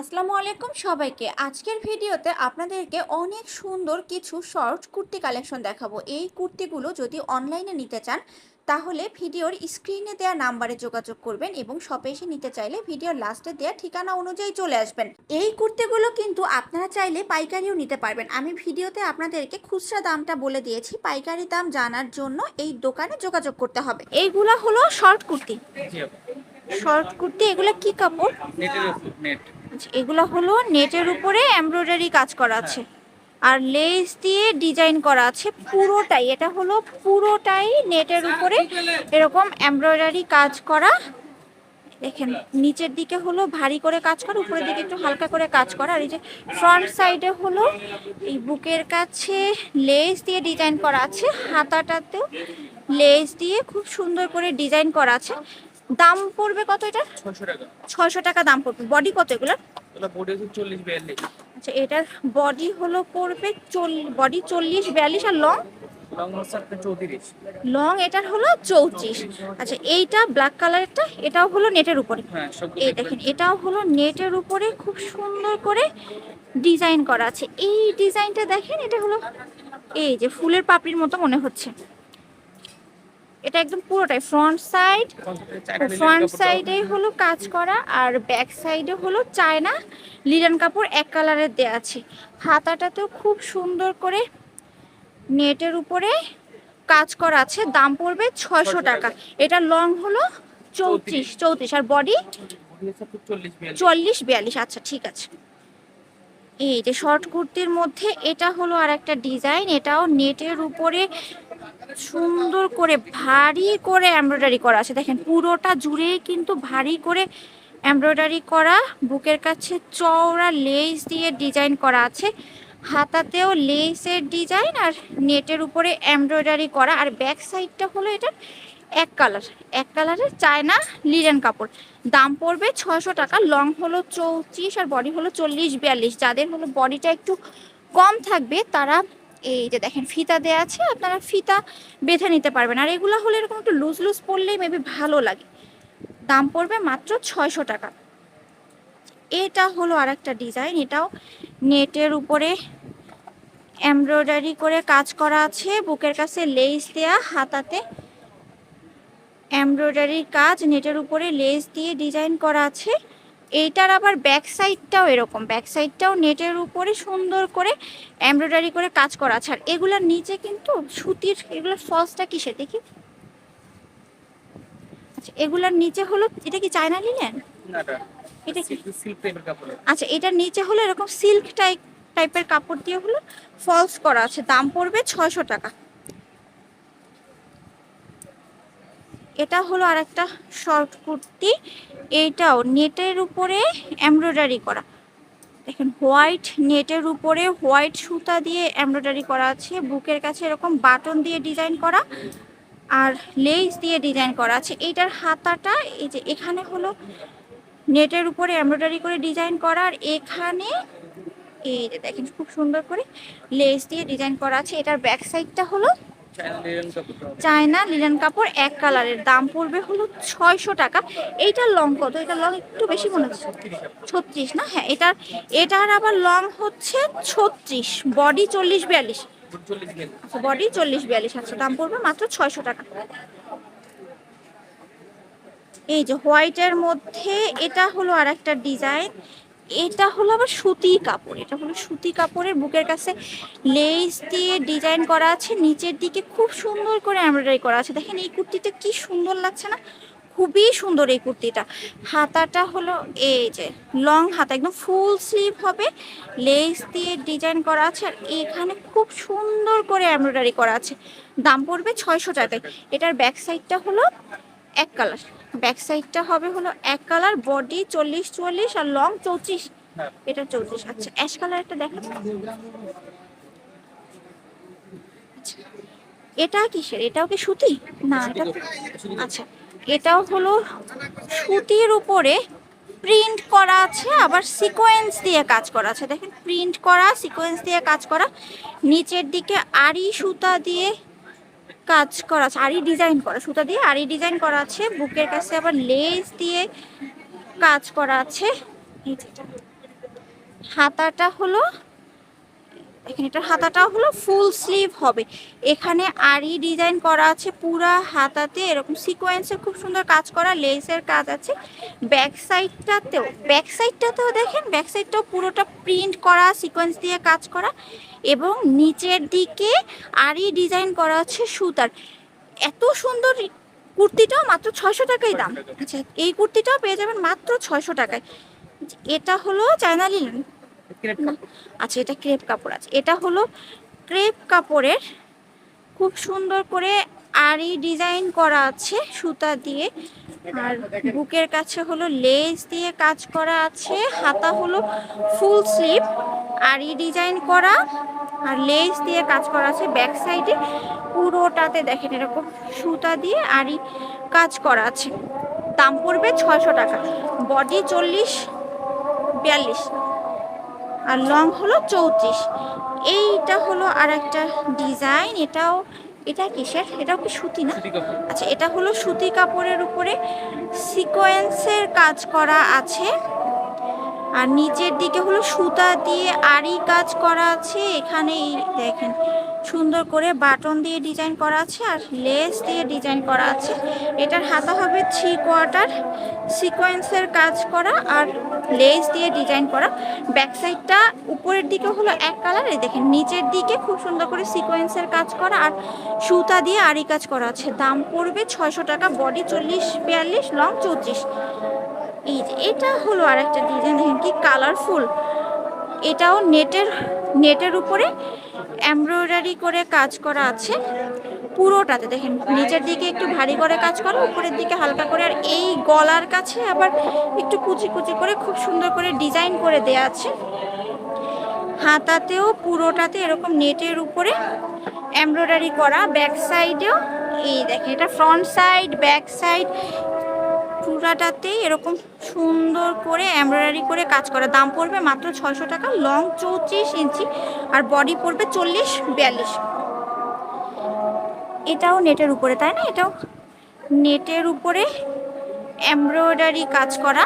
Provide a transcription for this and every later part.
আসসালামু আলাইকুম সবাইকে। আজকের ভিডিওতে আপনাদেরকে অনেক সুন্দর কিছু শর্ট কুর্তি কালেকশন দেখাবো। এই কুর্তিগুলো যদি অনলাইনে নিতে চান তাহলে ভিডিওর স্ক্রিনে দেওয়া নাম্বারে যোগাযোগ করবেন এবং শপে এসে নিতে চাইলে ভিডিওর লাস্টে দেওয়া ঠিকানা অনুযায়ী চলে আসবেন। এই কুর্তিগুলো কিন্তু আপনারা চাইলে পাইকারিও নিতে পারবেন। আমি ভিডিওতে আপনাদেরকে খুচরা দামটা বলে দিয়েছি পাইকারি দাম জানার জন্য এই দোকানে যোগাযোগ করতে হবে। এইগুলো হলো শর্ট কুর্তি। শর্ট কুর্তি এগুলো কি কাপড়? নেট এগুলো হলো নেটের উপরে এমব্রয়ডারি কাজ করা আছে। আর লেস দিয়ে ডিজাইন করা আছে পুরোটাই। এটা হলো পুরোটাই নেটের উপরে এরকম এমব্রয়ডারি কাজ করা। দেখেন নিচের দিকে হলো ভারী করে কাজ করা উপরের দিকে একটু হালকা করে কাজ করা। আর এই যে ফ্রন্ট সাইডে হলো এই বুকের কাছে লেস দিয়ে ডিজাইন করা আছে। হাতাটাতেও লেস দিয়ে খুব সুন্দর করে ডিজাইন করা আছে। দাম পড়বে কত এটা? ছশো টাকা দাম পড়বে। বডি কত এগুলোর? ওগুলো বডি হচ্ছে চল্লিশ বিয়াল্লিশ। আচ্ছা এটার বডি হলো পড়বে বডি চল্লিশ বিয়াল্লিশ আর লং লং হচ্ছে চৌত্রিশ। লং এটার হলো চৌত্রিশ। আচ্ছা এইটা ব্ল্যাক কালারটা এটাও হলো নেটের উপরে। হ্যাঁ এই দেখেন এটাও হলো নেটের উপরে খুব সুন্দর করে ডিজাইন করা আছে। এই ডিজাইনটা দেখেন এটা হলো এই যে ফুলের পাপড়ির মতো মনে হচ্ছে। এটা একদম পুরোটাই ফ্রন্ট সাইড ফ্রন্ট সাইডে হলো কাজ করা আর ব্যাক সাইডে হলো চায়না লিলেন কাপড় এক কালারের দেওয়া আছে। হাতাটাতেও খুব সুন্দর করে নেটের উপরে কাজ করা আছে, দাম পড়বে ছয়শো টাকা। এটা লং হলো চৌত্রিশ চৌত্রিশ। আর বডি চল্লিশ, বিয়াল্লিশ। আচ্ছা ঠিক আছে। এই যে শর্ট কুর্তির মধ্যে এটা হলো আর একটা ডিজাইন এটাও নেটের উপরে সুন্দর করে ভারী করে এমব্রয়ডারি করা আছে। দেখেন, পুরোটা জুড়ে কিন্তু ভারী করে এমব্রয়ডারি করা। বুকের কাছে চওড়া লেস দিয়ে ডিজাইন করা আছে। হাতাতেও লেসের ডিজাইন আর নেটের উপরে এমব্রয়ডারি করা। আর ব্যাক সাইডটা হলো এটা এক কালার এক কালারের চায়না লিলেন কাপড়। দাম পড়বে ছয়শো টাকা। লং হলো চৌত্রিশ আর বডি হলো চল্লিশ, বিয়াল্লিশ। যাদের হলো বডিটা একটু কম থাকবে, তারা এই যে দেখেন, ফিতা দেওয়া আছে, আপনারা ফিতা বেঁধে নিতে পারবেন। আর এগুলো হলে এরকম একটু লুজ লুজ পরলেই মেবি ভালো লাগে। দাম পড়বে মাত্র ছয়শো টাকা। এটা হলো আর একটা ডিজাইন এটাও নেটের উপরে এমব্রয়ডারি করে কাজ করা আছে। বুকের কাছে লেস দেয়া, হাতাতে এমব্রয়ডারির কাজ, নেটের উপরে লেস দিয়ে ডিজাইন করা আছে। এইটার আবার ব্যাক সাইডটাও এরকম। ব্যাক সাইডটাও নেটের উপরে সুন্দর করে এমব্রয়ডারি করে কাজ করা আছে। আর এগুলার নিচে কিন্তু সুতির এগুলোর ফলসটা কিসের দেখি? আচ্ছা এগুলার নিচে হলো এটা কি চায়না নিলেন নাটা এটা কি? আচ্ছা এটার নিচে হলো এরকম সিল্ক টাইপ টাইপের কাপড় দিয়ে হলো ফলস করা আছে। দাম পড়বে ছয়শো টাকা। এটা হলো আর একটা শর্ট কুর্তি। এইটাও নেটের উপরে এমব্রয়ডারি করা। দেখেন হোয়াইট নেটের উপরে হোয়াইট সুতা দিয়ে এমব্রয়ডারি করা আছে। বুকের কাছে এরকম বাটন দিয়ে ডিজাইন করা আর লেস দিয়ে ডিজাইন করা আছে। এইটার হাতাটা, এই যে এখানে হলো নেটের উপরে এমব্রয়ডারি করে ডিজাইন করা আর এখানে এই যে দেখেন, খুব সুন্দর করে লেস দিয়ে ডিজাইন করা আছে। এটার ব্যাক সাইডটা হলো চায়না লিলেন কাপড় এক কালারের দাম পড়বে হলো ছয়শো টাকা। এইটার লং কত? এটা লং একটু বেশি মনে হচ্ছে। ছত্রিশ না? হ্যাঁ এটার এটার আবার লং হচ্ছে ছত্রিশ। বডি চল্লিশ বিয়াল্লিশ। চল্লিশ বিয়াল্লিশ আচ্ছা বডি চল্লিশ বিয়াল্লিশ। আচ্ছা দাম পড়বে মাত্র ছয়শো টাকা। এই যে হোয়াইটের মধ্যে এটা হলো আর একটা ডিজাইন এটা হলো আবার সুতি কাপড়, এটা হলো সুতি কাপড়ের বুকের কাছে লেস দিয়ে ডিজাইন করা আছে, নিচের দিকে খুব সুন্দর করে এমব্রয়ডারি করা আছে। দেখেন এই কুর্তিটা কি সুন্দর লাগছে না? খুবই সুন্দর এই কুর্তিটা। হাতাটা হলো এই যে লং হাতা, একদম ফুল স্লিভ হবে লেস দিয়ে ডিজাইন করা আছে, আর এখানে খুব সুন্দর করে এমব্রয়ডারি করা আছে। দাম পড়বে ছয়শো টাকায়। এটার ব্যাক সাইডটা হলো এক কালার ব্যাক সাইডটা হবে হলো এক কালার বডি চল্লিশ চুয়াল্লিশ আর লং চৌত্রিশ। এটা চৌত্রিশ আচ্ছা অ্যাশ কালার একটা দেখেন। আচ্ছা, এটা কিসের? এটাও কি সুতি? না এটা আচ্ছা এটাও হলো সুতির উপরে প্রিন্ট করা আছে আবার সিকোয়েন্স দিয়ে কাজ করা আছে। দেখেন প্রিন্ট করা সিকোয়েন্স দিয়ে কাজ করা। নিচের দিকে আড়ি সুতা দিয়ে কাজ করা আছে আরই ডিজাইন করা, সুতা দিয়ে আরই ডিজাইন করা আছে, বুকের কাছে আবার লেস দিয়ে কাজ করা আছে। হাতাটা হলো এখানে এটার হাতাটাও হলো ফুল স্লিভ হবে। এখানে আরি ডিজাইন করা আছে পুরা হাতাতে, এরকম সিকোয়েন্সের খুব সুন্দর কাজ করা লেসের কাজ আছে। ব্যাক সাইডটাতেও ব্যাক সাইডটাতেও দেখেন ব্যাক সাইডটাও পুরোটা প্রিন্ট করা সিকোয়েন্স দিয়ে কাজ করা। এবং নিচের দিকে আরি ডিজাইন করা আছে সুতার। এত সুন্দর কুর্তিটাও মাত্র ছয়শো টাকাই দাম। আচ্ছা এই কুর্তিটাও পেয়ে যাবেন মাত্র ছয়শো টাকায়। এটা হলো চায়না লিলেন আচ্ছা এটা ক্রেপ কাপড় আছে। এটা হলো ক্রেপ কাপড়ের খুব সুন্দর করে আরি ডিজাইন করা আছে সুতা দিয়ে। আর বুকের কাছে হলো লেস দিয়ে কাজ করা আছে। হাতা হলো ফুল স্লিভ আরি ডিজাইন করা আর লেস দিয়ে কাজ করা আছে ব্যাক সাইডে। পুরোটাতে দেখেন এরকম সুতা দিয়ে আরি কাজ করা আছে। দাম পড়বে ছয়শো টাকা। বডি চল্লিশ বিয়াল্লিশ। আর লং হলো চৌত্রিশ। এইটা হলো আর একটা ডিজাইন এটাও এটা কিসের? এটাও কি সুতি না? আচ্ছা এটা হলো সুতি কাপড়ের উপরে সিকোয়েন্সের কাজ করা আছে। আর নিচের দিকে হলো সুতা দিয়ে আরি কাজ করা আছে। এখানে দেখেন, সুন্দর করে বাটন দিয়ে ডিজাইন করা আছে আর লেস দিয়ে ডিজাইন করা আছে। এটার হাতা হবে থ্রি কোয়ার্টার সিকোয়েন্সের কাজ করা আর লেস দিয়ে ডিজাইন করা। ব্যাক সাইডটা উপরের দিকে হলো এক কালার দেখেন, নিচের দিকে খুব সুন্দর করে সিকোয়েন্সের কাজ করা আর সুতা দিয়ে আরি কাজ করা আছে। দাম পড়বে ছয়শো টাকা, বডি চল্লিশ, বিয়াল্লিশ, লং চৌত্রিশ। এই যে, এটা হলো আর একটা ডিজাইন দেখেন কি কালারফুল এটাও নেটের নেটের উপরে এমব্রয়ডারি করে কাজ করা আছে পুরোটাতে। দেখেন, নিচের দিকে একটু ভারী করে কাজ করা, উপরের দিকে হালকা করে। আর এই গলার কাছে আবার একটু কুচি কুচি করে খুব সুন্দর করে ডিজাইন করে দেয়া আছে। হাতাতেও, পুরোটাতে এরকম নেটের উপরে এমব্রয়ডারি করা। ব্যাক সাইডেও এই দেখেন, এটা ফ্রন্ট সাইড ব্যাক সাইড পুরাটাতে এরকম সুন্দর করে এমব্রয়ডারি করে কাজ করা। দাম পড়বে মাত্র ছয়শো টাকা লং চৌত্রিশ ইঞ্চি আর বডি পড়বে চল্লিশ, বিয়াল্লিশ। এটাও নেটের উপরে, তাই না? এটাও নেটের উপরে এমব্রয়ডারি কাজ করা।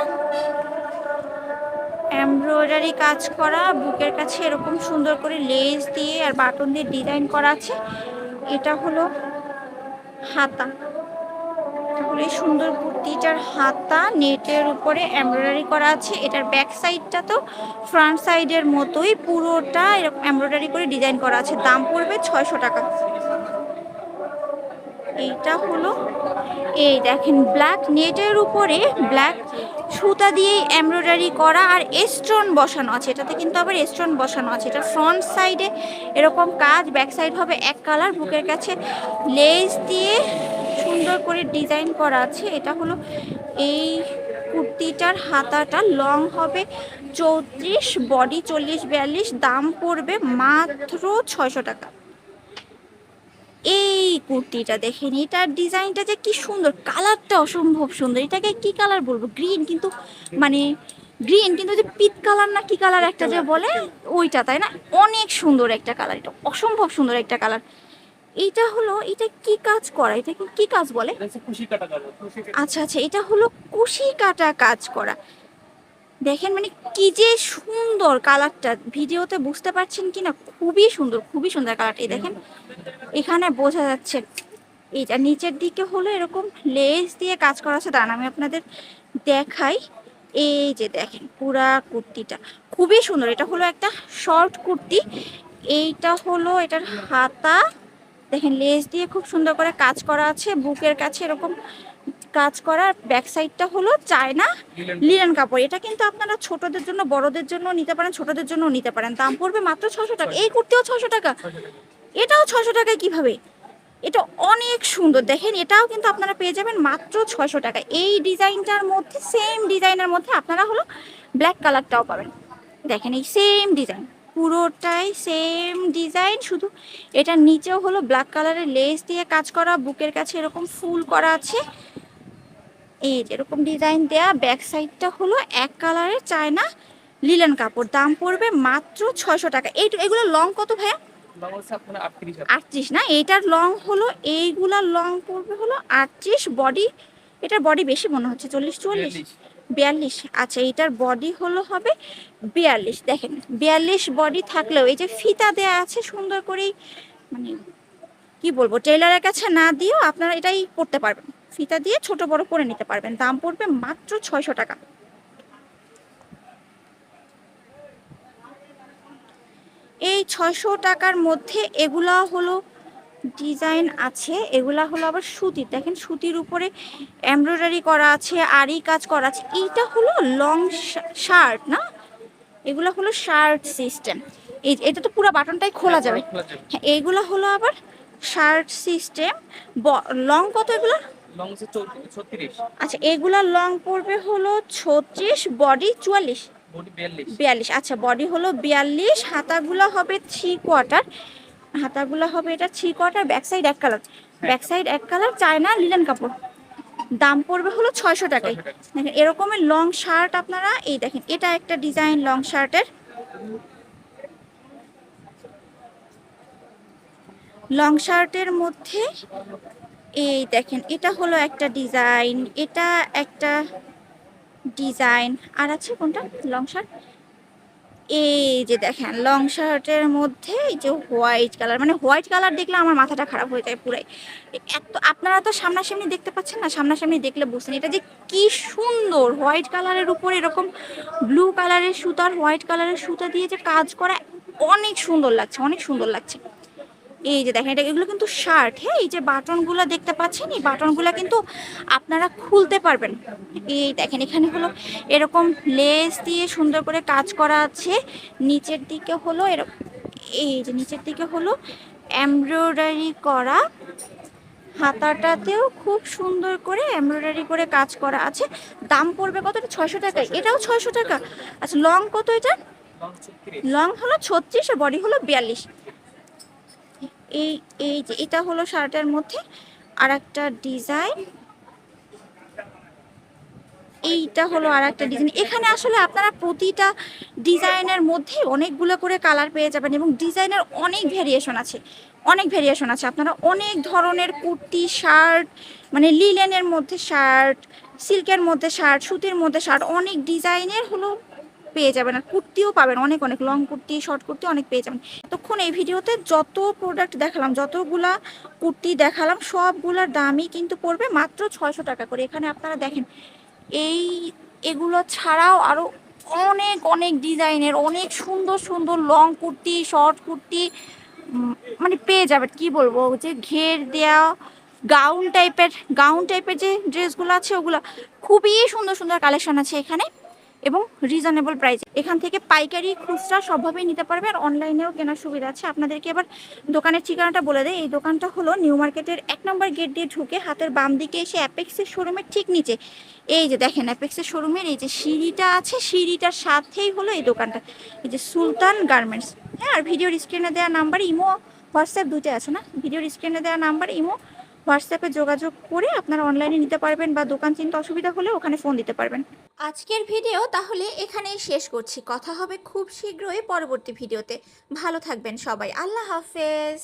এমব্রয়ডারি কাজ করা, বুকের কাছে এরকম সুন্দর করে লেস দিয়ে আর বাটন দিয়ে ডিজাইন করা আছে। এটা হলো হাতা। তাহলে সুন্দর কুর্তিটার হাতা, নেটের উপরে এমব্রয়ডারি করা আছে। এটার ব্যাক সাইডটা তো ফ্রন্ট সাইডের মতোই, পুরোটা এরকম এমব্রয়ডারি করে ডিজাইন করা আছে। দাম পড়বে ছয়শো টাকা। এইটা হলো, এই দেখেন ব্ল্যাক নেটের উপরে ব্ল্যাক সুতা দিয়ে এমব্রয়ডারি করা আর স্টোন বসানো আছে। এটাতে কিন্তু আবার স্টোন বসানো আছে। এটা ফ্রন্ট সাইডে এরকম কাজ ব্যাক সাইড হবে এক কালার বুকের কাছে লেস দিয়ে সুন্দর করে ডিজাইন করা আছে। এটা হলো এই কুর্তিটার হাতাটা লং হবে চৌত্রিশ, বডি চল্লিশ, বিয়াল্লিশ, দাম পড়বে মাত্র ছয়শো টাকা। এই কুর্তিটা দেখেন, এটার ডিজাইনটা যে কি সুন্দর, কালারটা অসম্ভব সুন্দর। এটাকে কি কালার বলব? গ্রিন কিন্তু মানে গ্রিন কিন্তু যে পিত কালার না কি কালার একটা যে বলে, ওইটা, তাই না? অনেক সুন্দর একটা কালার, এটা অসম্ভব সুন্দর একটা কালার। এইটা হলো এটা কি কাজ করা? এটা কি- কাজ বলে? এটা আচ্ছা আচ্ছা এটা হলো কুশি কাটা কাজ করা। দেখেন মানে কি যে সুন্দর কালারটা। ভিডিওতে বুঝতে পারছেন কি না খুবই সুন্দর খুবই সুন্দর কালারটা। এই দেখেন এখানে বোঝা যাচ্ছে এইটা নিচের দিকে হলো এরকম লেস দিয়ে কাজ করা আছে। দাঁড়ান আমি আপনাদের দেখাই। এই যে দেখেন পুরা কুর্তিটা। খুবই সুন্দর। এটা হলো একটা শর্ট কুর্তি। এইটা হলো এটার হাতা। দেখেন লেস দিয়ে খুব সুন্দর করে কাজ করা আছে বুকের কাছে এরকম কাজ করার ব্যাক সাইডটা হলো চায়না লিলেন লিনেন কাপড়। এটা কিন্তু আপনারা ছোটদের জন্য বড়দের জন্য নিতে পারেন ছোটদের জন্য নিতে পারেন। দাম পড়বে মাত্র ছশো টাকা। এই কুর্তিও ছশো টাকা। এটাও ছশো টাকায় কীভাবে? এটা অনেক সুন্দর। দেখেন এটাও কিন্তু আপনারা পেয়ে যাবেন মাত্র ছশো টাকা। এই ডিজাইনটার মধ্যে সেম ডিজাইনের মধ্যে আপনারা হলো ব্ল্যাক কালারটাও পাবেন। দেখেন এই সেম ডিজাইন পুরোটাই সেম ডিজাইন শুধু এটার নিচেও হলো ব্ল্যাক কালারের লেস দিয়ে কাজ করা বুকের কাছে এরকম ফুল করা আছে। এই যে এরকম ডিজাইন দেয়া ব্যাক সাইডটা হলো এক কালারের চায়না লিলেন কাপড় দাম পড়বে মাত্র ছয়শো টাকা। এই এগুলো লং কত ভাইয়া? দাম আটত্রিশ না? এইটার লং হলো এইগুলার লং পড়বে হলো আটত্রিশ। বডি এটার বডি বেশি মনে হচ্ছে চল্লিশ চুয়াল্লিশ? বিয়াল্লিশ। আচ্ছা এটার বডি হলো হবে বিয়াল্লিশ। দেখেন, বিয়াল্লিশ বডি থাকলেও এই যে ফিতা দেয়া আছে সুন্দর করেই মানে কি বলব টেলারের কাছে না দিয়েও আপনারা এটাই পড়তে পারবেন। ফিতা দিয়ে ছোট বড় করে নিতে পারবেন। দাম পড়বে মাত্র ছয়শো টাকা। এই ছয়শো টাকার মধ্যে এগুলা হলো ডিজাইন আছে এগুলা হলো আবার সুতির। দেখেন সুতির উপরে এমব্রয়ডারি করা আছে আরি কাজ করা আছে। এইটা হলো লং শার্ট না? এগুলো হলো শার্ট সিস্টেম এই এটা তো পুরো বাটনটাই খোলা যাবে। হ্যাঁ এইগুলো হলো আবার শার্ট সিস্টেম লং কত এগুলো? আচ্ছা এগুলা লং পড়বে হলো ছত্রিশ বডি চুয়াল্লিশ। বিয়াল্লিশ। আচ্ছা বডি হলো বিয়াল্লিশ হাতাগুলো হবে থ্রি কোয়ার্টার হাতাগুলো হবে এটা থ্রি কোয়ার্টার ব্যাক সাইড এক কালার ব্যাক সাইড এক কালার চায়না লিলেন কাপড়। দাম পড়বে হলো ছয়শো টাকায়। দেখেন এরকমের লং শার্ট আপনারা এই দেখেন এটা একটা ডিজাইন লং শার্টের লং শার্টের মধ্যে এই দেখেন এটা হলো একটা ডিজাইন এটা একটা ডিজাইন আর আছে কোনটা? লং শার্ট এই যে দেখেন লং শার্টের মধ্যে এই যে হোয়াইট কালার মানে হোয়াইট কালার দেখলে আমার মাথাটা খারাপ হয়ে যায় পুরাই। এত, আপনারা তো সামনাসামনি দেখতে পাচ্ছেন না, সামনাসামনি দেখলে বুঝছেন। এটা যে কি সুন্দর হোয়াইট কালারের উপর এরকম ব্লু কালারের সুতার হোয়াইট কালারের সুতা দিয়ে যে কাজ করা, অনেক সুন্দর লাগছে, অনেক সুন্দর লাগছে। এই যে দেখেন এটা এগুলো কিন্তু শার্ট হ্যাঁ? এই যে বাটনগুলো দেখতে পাচ্ছেন এই বাটনগুলো কিন্তু আপনারা খুলতে পারবেন। এই দেখেন এখানে হলো এরকম লেস দিয়ে সুন্দর করে কাজ করা আছে। নিচের দিকে হলো এরকম এই যে নিচের দিকে হলো এমব্রয়ডারি করা। হাতাটাতেও খুব সুন্দর করে এমব্রয়ডারি করে কাজ করা আছে। দাম পড়বে কত ছয়শো টাকা। এটাও ছয়শো টাকা। আচ্ছা লং কত এটা? লং হলো ছত্রিশ আর বডি হলো বিয়াল্লিশ। এই এই যে এটা হলো শার্টের মধ্যে আর একটা ডিজাইন। এইটা হলো আর একটা ডিজাইন। এখানে আসলে আপনারা প্রতিটা ডিজাইনের মধ্যে অনেকগুলো করে কালার পেয়ে যাবেন এবং ডিজাইনের অনেক ভেরিয়েশন আছে। অনেক ভেরিয়েশন আছে। আপনারা অনেক ধরনের কুর্তি, শার্ট মানে লিলেনের মধ্যে শার্ট সিল্কের মধ্যে শার্ট, সুতির মধ্যে শার্ট, অনেক ডিজাইনের হলো পেয়ে যাবেন আর কুর্তিও পাবেন, অনেক অনেক লং কুর্তি শর্ট কুর্তি অনেক পেয়ে যাবেন। তখন এই ভিডিওতে যত প্রোডাক্ট দেখালাম, যতগুলা কুর্তি দেখালাম, সবগুলার দামই কিন্তু পড়বে মাত্র ছয়শো টাকা করে। এখানে আপনারা দেখেন, এই, এগুলো ছাড়াও আরও অনেক অনেক ডিজাইনের, অনেক সুন্দর সুন্দর লং কুর্তি শর্ট কুর্তি মানে পেয়ে যাবেন। কি বলব যে ঘের দেয়া গাউন টাইপের গাউন টাইপের যে ড্রেসগুলো আছে, ওগুলো খুবই সুন্দর সুন্দর কালেকশন আছে এখানে। এবং রিজনেবল প্রাইস এখান থেকে পাইকারি খুচরা সবভাবেই নিতে পারবে, আর অনলাইনেও কেনার সুবিধা আছে। আপনাদেরকে এবার দোকানের ঠিকানাটা বলে দেয় এই দোকানটা হলো নিউ মার্কেটের এক নম্বর গেট দিয়ে ঢুকে হাতের বাম দিকে এসে অ্যাপেক্সের শোরুমের ঠিক নিচে। এই যে দেখেন অ্যাপেক্সের শোরুমের এই যে সিঁড়িটা আছে, সিঁড়িটার সাথেই হলো এই দোকানটা। এই যে সুলতান গার্মেন্টস হ্যাঁ আর ভিডিওর স্ক্রিনে দেওয়া নাম্বার ইমো হোয়াটসঅ্যাপ দুটো আছে না? ভিডিওর স্ক্রিনে দেওয়া নাম্বার ইমো হোয়াটসঅ্যাপে যোগাযোগ করে আপনারা অনলাইনে নিতে পারবেন বা দোকান চিনতে অসুবিধা হলে ওখানে ফোন দিতে পারবেন। আজকের ভিডিও তাহলে এখানেই শেষ করছি। কথা হবে খুব শীঘ্রই পরবর্তী ভিডিওতে ভালো থাকবেন সবাই। আল্লাহ হাফেজ।